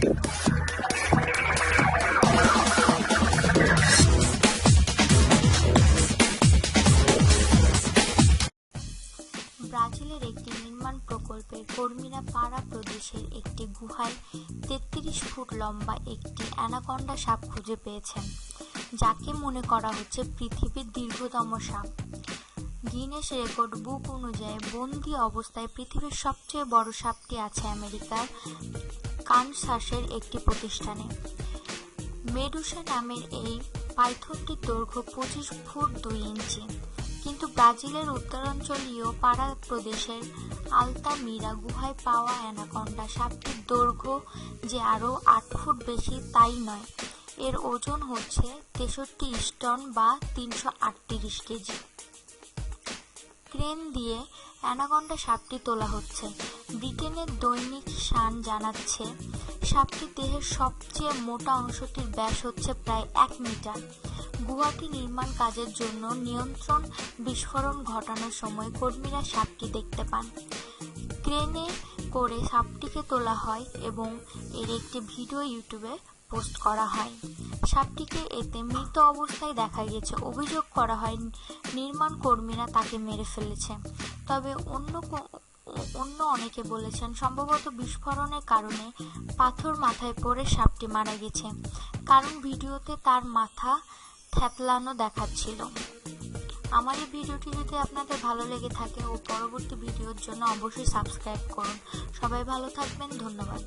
ব্রাজিলের একটি নির্মাণ প্রকল্পের কর্মীরা পাড়া প্রদেশের একটি গুহায় তেত্রিশ ফুট লম্বা একটি অ্যানাকন্ডা সাপ খুঁজে পেয়েছেন, যাকে মনে করা হচ্ছে পৃথিবীর দীর্ঘতম সাপ। গিনেস রেকর্ড বুক অনুযায়ী বন্দি অবস্থায় পৃথিবীর সবচেয়ে বড় সাপটি আছে আমেরিকার কানসাসের একটি প্রতিষ্ঠানে। মেডুসা নামের এই পাইথনটির দৈর্ঘ্য পঁচিশ ফুট দুই ইঞ্চি। কিন্তু ব্রাজিলের উত্তরাঞ্চলীয় পাড়া প্রদেশের আলতামিরা গুহায় পাওয়া অ্যানাকন্ডা সাপটির দৈর্ঘ্য যে আরও আট ফুট বেশি, তাই নয়। এর ওজন হচ্ছে তেষট্টি স্টন বা তিনশো আটত্রিশ কেজি। ক্রেন দিয়ে অ্যানাকন্ডা সাপটি তোলা হচ্ছে। ব্রিটেনের দৈনিক সান জানাচ্ছে, সাপটি দেহের সবচেয়ে মোটা অংশটির ব্যাস হচ্ছে প্রায় এক মিটার। গুহাটি নির্মাণ কাজের জন্য নিয়ন্ত্রণ বিস্ফোরণ ঘটানোর সময় কর্মীরা সাপটি দেখতে পান। ক্রেনে করে সাপটিকে তোলা হয় এবং এর একটি ভিডিও ইউটিউবে পোস্ট করা হয়। সাপটিকে এতে মৃত অবস্থায় দেখা গেছে অভিযোগ করা হয়, নির্মাণ কর্মীরা তাকে মেরে ফেলেছে। তবে অন্য অন্য অনেকে বলেছেন, সম্ভবত বিস্ফোরণের কারণে পাথর মাথায় পড়ে সাপটি মারা গেছে। কারণ ভিডিওতে তার মাথা থ্যাতলানো দেখাচ্ছিল। আমার এই ভিডিওটি যদি আপনাদের ভালো লেগে থাকে ও পরবর্তী ভিডিওর জন্য অবশ্যই সাবস্ক্রাইব করুন। সবাই ভালো থাকবেন, ধন্যবাদ।